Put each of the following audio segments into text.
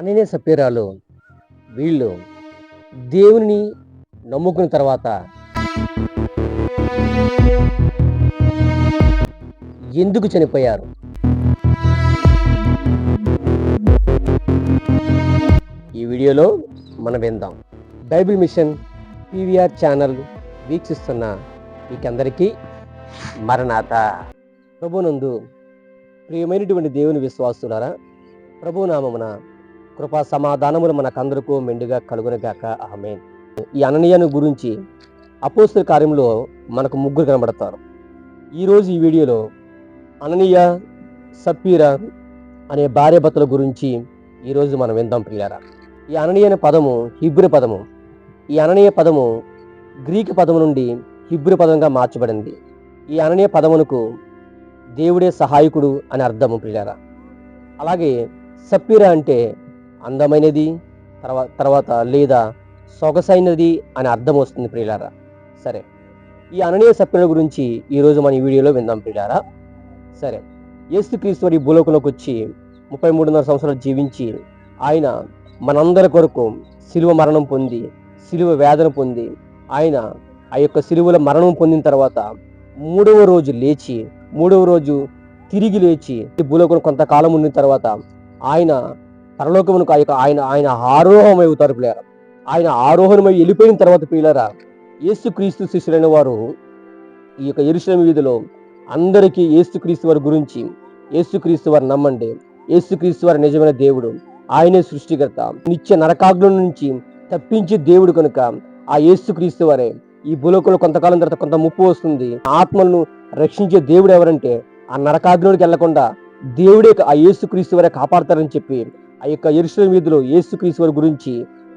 అననే సపేరాలు వీళ్ళు దేవుని నమ్ముకున్న తర్వాత ఎందుకు చనిపోయారు? ఈ వీడియోలో మనం విందాం. బైబిల్ మిషన్ పీవీఆర్ ఛానల్ వీక్షిస్తున్న మీకందరికీ మరణాత. ప్రభునందు ప్రియమైనటువంటి దేవుని విశ్వాసులారా ప్రభు నామమున కృపా సమాధానములు మనకందరకు మెండుగా కలుగునగాక. ఆమె ఈ అననీయను గురించి అపోస్తుల కార్యంలో మనకు ముగ్గురు కనబడతారు. ఈరోజు ఈ వీడియోలో అననీయ సప్పీరా అనే భార్యాభర్తల గురించి ఈరోజు మనం విందాం ప్రియారా ఈ అననీయ అనే పదము హిబ్రి పదము. ఈ అననీయ పదము గ్రీక్ పదము నుండి హిబ్రి పదంగా మార్చబడింది. ఈ అననీయ పదమునకు దేవుడే సహాయకుడు అని అర్థము ప్రియారా అలాగే సప్పీరా అంటే అందమైనది తర్వాత తర్వాత లేదా సొగసైనది అని అర్థం వస్తుంది ప్రియులారా. సరే ఈ అననీయ సభ్యుల గురించి ఈరోజు మన ఈ వీడియోలో విందాం ప్రియులారా. సరే యేసుక్రీస్తు వారి భూలోకంలోకి వచ్చి ముప్పై మూడున్నర సంవత్సరాలు జీవించి ఆయన మనందరి కొరకు సిలువ మరణం పొంది సిలువ వేదన పొంది ఆయన ఆ యొక్క సిలువల మరణం పొందిన తర్వాత మూడవ రోజు లేచి మూడవ రోజు తిరిగి లేచి భూలోకం కొంతకాలం ఉన్న తర్వాత ఆయన పరలోకమునకు ఆ యొక్క ఆయన ఆయన ఆరోహమై అవుతారు పిల్లరా ఆయన ఆరోహణమై వెళ్ళిపోయిన తర్వాత పిల్లరా ఏసుక్రీస్తు శిష్యులైన వారు ఈ యొక్క ఎరుశ్రమ వీధిలో అందరికీ ఏసుక్రీస్తు వారి గురించి ఏసుక్రీస్తు వారు నమ్మండి. ఏసుక్రీస్తు వారి నిజమైన దేవుడు. ఆయనే సృష్టికర్త. నిత్య నరకాగ్ల నుంచి తప్పించే దేవుడు కనుక ఆ యేసుక్రీస్తు వారే. ఈ భూలోకంలో కొంతకాలం తర్వాత కొంత ముప్పు వస్తుంది. ఆత్మలను రక్షించే దేవుడు ఎవరంటే ఆ నరకాగ్నుడికి వెళ్ళకుండా దేవుడే ఆ యేసుక్రీస్తు వారే కాపాడతారని చెప్పి ఆ యొక్క ఎరుశలేం వీధిలో యేసుక్రీస్తు వారి గురించి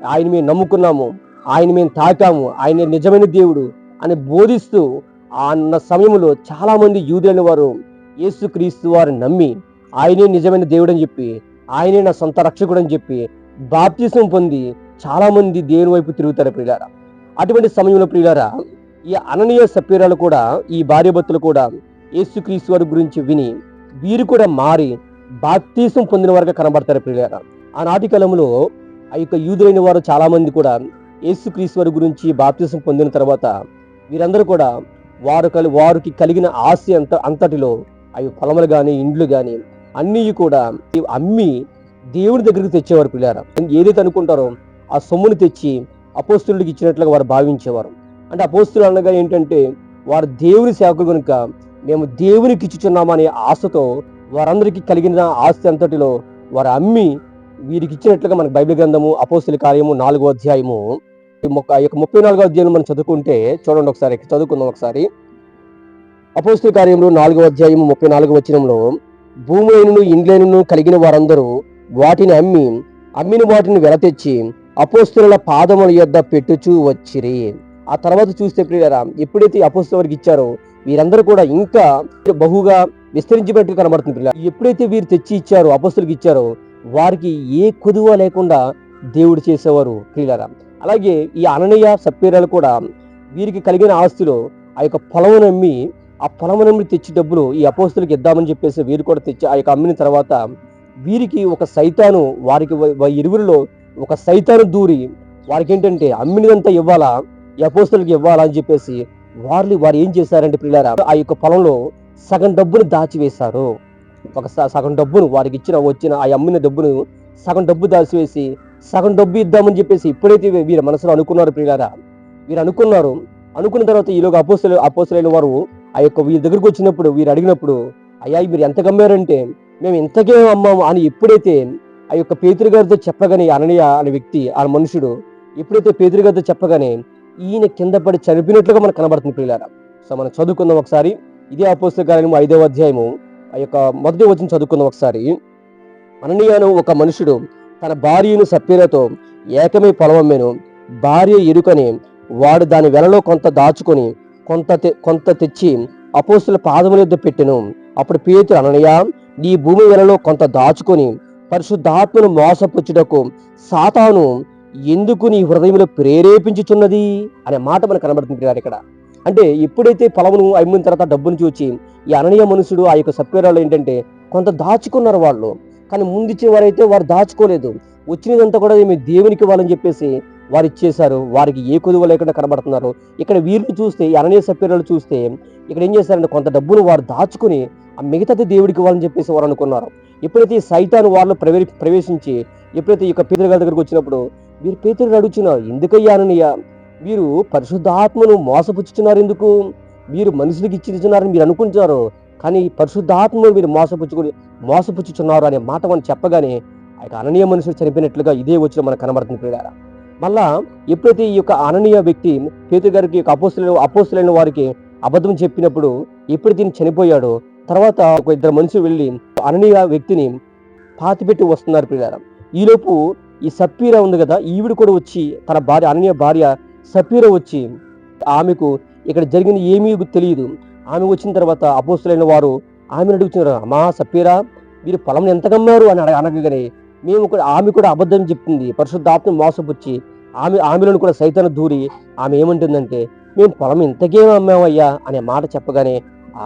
ఆయన మేము నమ్ముకున్నాము ఆయన మేము తాకాము ఆయన నిజమైన దేవుడు అని బోధిస్తూ ఆ అన్న సమయంలో చాలామంది యూదులైన వారు యేసుక్రీస్తు వారిని నమ్మి ఆయనే నిజమైన దేవుడు అని చెప్పి ఆయనే నా సొంత రక్షకుడు అని చెప్పి బాప్తిసం పొంది చాలామంది దేవుని వైపు తిరుగుతారు ప్రియులారా. అటువంటి సమయంలో ప్రియులారా ఈ అననీయ సప్యరాలు కూడా ఈ భార్యభర్తలు కూడా యేసుక్రీస్తు వారి గురించి విని వీరు కూడా మారి బాప్తీసం పొందిన వారుగా కనబడతారు ప్రియులారా. ఆనాటి కాలంలో ఆ యొక్క యూదులైన వారు చాలామంది కూడా యేసుక్రీస్తు వారి గురించి బాప్తీసం పొందిన తర్వాత వీరందరూ కూడా వారు కలి వారికి కలిగిన ఆశ అంత అంతటిలో అవి పొలములు కానీ ఇండ్లు కానీ అన్నీ కూడా అమ్మి దేవుని దగ్గరికి తెచ్చేవారు పిల్లారా ఏదైతే అనుకుంటారో ఆ సొమ్ముని తెచ్చి అపోస్తులకి ఇచ్చినట్లుగా వారు భావించేవారు. అంటే అపోస్తులు అనగా ఏంటంటే వారు దేవుని సేవకులు కనుక మేము దేవునికి ఇచ్చుచున్నామనే ఆశతో వారందరికీ కలిగిన ఆస్తి అంతటిలో వారు అమ్మి వీరికి ఇచ్చినట్లుగా మనకు బైబిల్ గ్రంథము అపోస్తుల కార్యము నాలుగో అధ్యాయము. యొక్క ముప్పై నాలుగో అధ్యాయం మనం చదువుకుంటే చూడండి ఒకసారి చదువుకుందాం ఒకసారి. అపోస్తుల కార్యంలో నాలుగో అధ్యాయము ముప్పై నాలుగో వచనంలో భూములైనను ఇండ్లైనను కలిగిన వారందరూ వాటిని అమ్మి అమ్మిన వాటిని వెల తెచ్చి అపోస్తుల పాదముల యొద్ద పెట్టుచూ వచ్చిరి. ఆ తర్వాత చూస్తే ప్రియులరా ఎప్పుడైతే ఈ వారికి ఇచ్చారో వీరందరూ కూడా ఇంకా బహుగా విస్తరించినట్టు కనబడుతుంది పిల్లలు. ఎప్పుడైతే వీరు తెచ్చి ఇచ్చారో అపస్తులకు ఇచ్చారో వారికి ఏ కుదువ లేకుండా దేవుడు చేసేవారు ప్రియులరా. అలాగే ఈ అననీయ సప్పీరాలు కూడా వీరికి కలిగిన ఆస్తులు ఆ యొక్క పొలమును అమ్మి ఆ పొలమును అమ్మి తెచ్చి డబ్బులు ఈ అపోస్తులకు ఇద్దామని చెప్పేసి వీరు కూడా తెచ్చి ఆ యొక్క అమ్మిన తర్వాత వీరికి ఒక సైతాను వారికి ఇరువురిలో ఒక సైతాను దూరి వారికి ఏంటంటే అమ్మినదంతా ఇవ్వాలా? ఈ ఇవ్వాలని చెప్పేసి వారిని వారు ఏం చేశారంటే పిల్లారా ఆ యొక్క పొలంలో సగం డబ్బును దాచివేశారు. ఒక సగం డబ్బును వారికి ఇచ్చిన వచ్చిన ఆ అమ్మిన డబ్బును సగం డబ్బు దాచివేసి సగం డబ్బు ఇద్దామని చెప్పేసి ఇప్పుడైతే వీరి వీరు మనసులో అనుకున్నారు ప్రియులారా? వీరు అనుకున్నారు. అనుకున్న తర్వాత ఈలోగా అపోస్తులు అపోసలైన వారు ఆ యొక్క వీరి దగ్గరికి వచ్చినప్పుడు వీరు అడిగినప్పుడు అయ్యా మీరు ఎంత గమ్మారంటే మేము ఇంతకే అమ్మాము అని ఎప్పుడైతే ఆ యొక్క పేతురు గారితో చెప్పగానే ఈ అననీయ అనే వ్యక్తి ఆ మనుషుడు ఎప్పుడైతే పేతురు గారితో చెప్పగానే ఈయన కింద పడి చనిపోయినట్లుగా మనకు కనబడుతుంది పిల్లల సో మనం చదువుకుందాం ఒకసారి. ఇదే అపోస్తకాలము ఐదవ అధ్యాయము. ఆ యొక్క మొదటి వచ్చిన చదువుకుందాం ఒకసారి. అననీయను ఒక మనుషుడు తన భార్యను సప్పీరతో ఏకమై పొలవమ్మెను భార్య ఎరుకని వాడు దాని వెలలో కొంత దాచుకొని కొంత తె- కొంత తెచ్చి అపోస్తుల పాదముల యొద్ద పెట్టెను. అప్పుడు పేతురు అననయ్య నీ భూమి వెలలో కొంత దాచుకొని పరిశుద్ధాత్మను మోసపుచ్చుటకు సాతాను ఎందుకు నీ హృదయంలో ప్రేరేపించుచున్నది అనే మాట మనకు కనబడుతుంది గారు ఇక్కడ. అంటే ఎప్పుడైతే పొలమును అమ్మిన తర్వాత డబ్బును చూచి ఈ అననీయ మనుషుడు ఆ యొక్క సత్వరాలు ఏంటంటే కొంత దాచుకున్నారు వాళ్ళు. కానీ ముందు ఇచ్చేవారైతే వారు దాచుకోలేదు. వచ్చినదంతా కూడా మేము దేవునికి వాళ్ళని చెప్పేసి వారు ఇచ్చేశారు. వారికి ఏ కొదువ లేకుండా కనబడుతున్నారు. ఇక్కడ వీరిని చూస్తే అననీయ సభ్యులు చూస్తే ఇక్కడ ఏం చేశారంటే కొంత డబ్బును వారు దాచుకుని ఆ మిగతాది దేవుడికి వాళ్ళని చెప్పేసి వారు అనుకున్నారు. ఎప్పుడైతే ఈ సైతాను వాళ్ళు ప్రవే ప్రవేశించి ఎప్పుడైతే ఈ యొక్క పేదల దగ్గరకు వచ్చినప్పుడు వీరు పేతురు అడుగుతున్నారు ఎందుకయ్యా అననీయ? మీరు పరిశుద్ధాత్మను మోసపుచ్చుచున్నారు ఎందుకు మీరు మనుషులకు ఇచ్చినారని మీరు అనుకుంటున్నారు కానీ పరిశుద్ధాత్మను మీరు మోసపుచ్చుకుని మోసపుచ్చుచున్నారు అనే మాట మనం చెప్పగానే ఆ యొక్క అననీయ మనుషులు చనిపోయినట్లుగా ఇదే వచ్చిన మనకు కనబడుతుంది ప్రియులారా. మళ్ళా ఎప్పుడైతే ఈ యొక్క అననీయ వ్యక్తి పేతురు గారికి అపోస్తులైన అపోస్తులైన వారికి అబద్ధం చెప్పినప్పుడు ఎప్పుడు దీన్ని చనిపోయాడో తర్వాత ఒక ఇద్దరు మనుషులు వెళ్ళి అననీయ వ్యక్తిని పాతిపెట్టి వస్తున్నారు ప్రియులారా. ఈలోపు ఈ సప్పీర ఉంది కదా ఈవిడ కూడా వచ్చి తన భార్య అనన్య భార్య సప్పీర వచ్చి ఆమెకు ఇక్కడ జరిగింది ఏమీ తెలియదు. ఆమె వచ్చిన తర్వాత అపోస్తులైన వారు ఆమెను అడుగుతున్నారు అమ్మా సప్పీరా మీరు పొలం ఎంత కమ్మారు అని అనగానే మేము కూడా ఆమె కూడా అబద్ధం చెప్తుంది. పరిశుద్ధాత్మ మోసపుచ్చి ఆమె ఆమెలను కూడా సైతాన్ని దూరి ఆమె ఏమంటుందంటే మేము పొలం ఇంతకేం అమ్మామయ్యా అనే మాట చెప్పగానే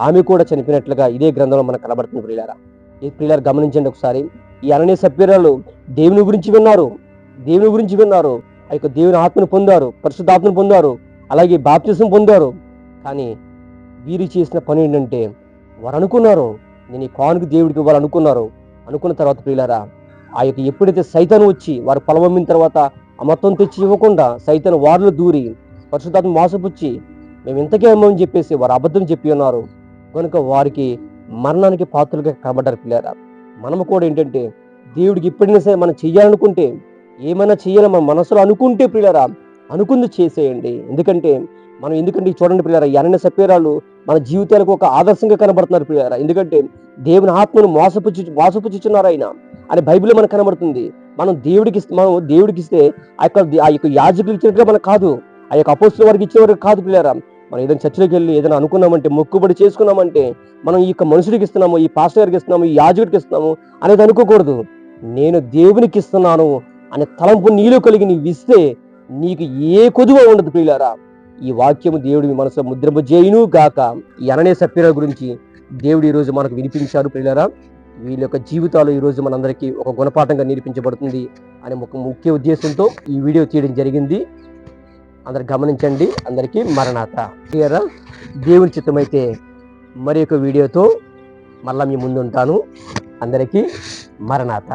ఆమె కూడా చనిపోయినట్లుగా ఇదే గ్రంథంలో మనకు కనబడుతుంది ప్రియులారా. ఈ ప్రియులారు గమనించండి ఒకసారి. ఈ అననే సభ్యురాలు దేవుని గురించి విన్నారు. దేవుని గురించి విన్నారు. ఆ యొక్క దేవుని ఆత్మను పొందారు పరిశుద్ధాత్మను పొందారు అలాగే బాప్తిసం పొందారు. కానీ వీరు చేసిన పని ఏంటంటే వారు అనుకున్నారు నేను ఈ కానుక దేవుడికి ఇవ్వాలి అనుకున్నారు అనుకున్న తర్వాత ప్రియులారా ఆ యొక్క ఎప్పుడైతే సైతాను వచ్చి వారు పొలం తర్వాత అమత్వం తెచ్చి ఇవ్వకుండా సైతాను వారిలో దూరి పరిశుద్ధాత్మ మోసపుచ్చి మేము ఇంతకే అమ్మని చెప్పేసి వారు అబద్ధం చెప్పి ఉన్నారు. కనుక వారికి మరణానికి పాత్రలుగా కనబడ్డారు పిల్లారా మనము కూడా ఏంటంటే దేవుడికి ఇప్పటికైనా సరే మనం చేయాలనుకుంటే ఏమైనా చెయ్యాలని మన మనసులో అనుకుంటే పిల్లరా అనుకుంది చేసేయండి. ఎందుకంటే మనం ఎందుకంటే చూడండి పిల్లరా ఈ సపేరాలు మన జీవితాలకు ఒక ఆదర్శంగా కనబడుతున్నారు పిల్లరా ఎందుకంటే దేవుని ఆత్మను మోసపుచ్చు మోసపుచ్చుచున్నారు ఆయన. అని బైబిల్ మనకు కనబడుతుంది. మనం దేవుడికి మనం దేవుడికి ఇస్తే ఆ యొక్క ఆ యొక్క యాజకులు ఇచ్చినట్టుగా మనకు కాదు. ఆ యొక్క అపోస్తుల వారికి ఇచ్చే కాదు పిల్లరా మనం ఏదైనా చర్చలకు వెళ్ళి ఏదైనా అనుకున్నామంటే మొక్కుబడి చేసుకున్నామంటే మనం ఈ యొక్క మనుషుడికి ఇస్తున్నాము ఈ పాస్టర్ గారికి ఇస్తున్నాము ఈ యాజకుడికి ఇస్తున్నాము అనేది అనుకోకూడదు. నేను దేవునికి ఇస్తున్నాను అనే తలంపు నీలో కలిగి నీవు ఇస్తే నీకు ఏ కొదువ ఉండదు ప్రియులారా. ఈ వాక్యము దేవుడి మీ మనసులో ముద్రింప చేయును గాక. ఈ అననే సభ్యుల గురించి దేవుడు ఈ రోజు మనకు వినిపించారు ప్రియులారా. వీళ్ళ యొక్క జీవితాలు ఈ రోజు మనందరికీ ఒక గుణపాఠంగా నేర్పించబడుతుంది అనే ఒక ముఖ్య ఉద్దేశంతో ఈ వీడియో తీయడం జరిగింది. అందరు గమనించండి. అందరికీ మరణాత. క్లియరా దేవుని చిత్తమైతే మరి ఒక వీడియోతో మళ్ళా మీ ముందు ఉంటాను అందరికీ మరణాత.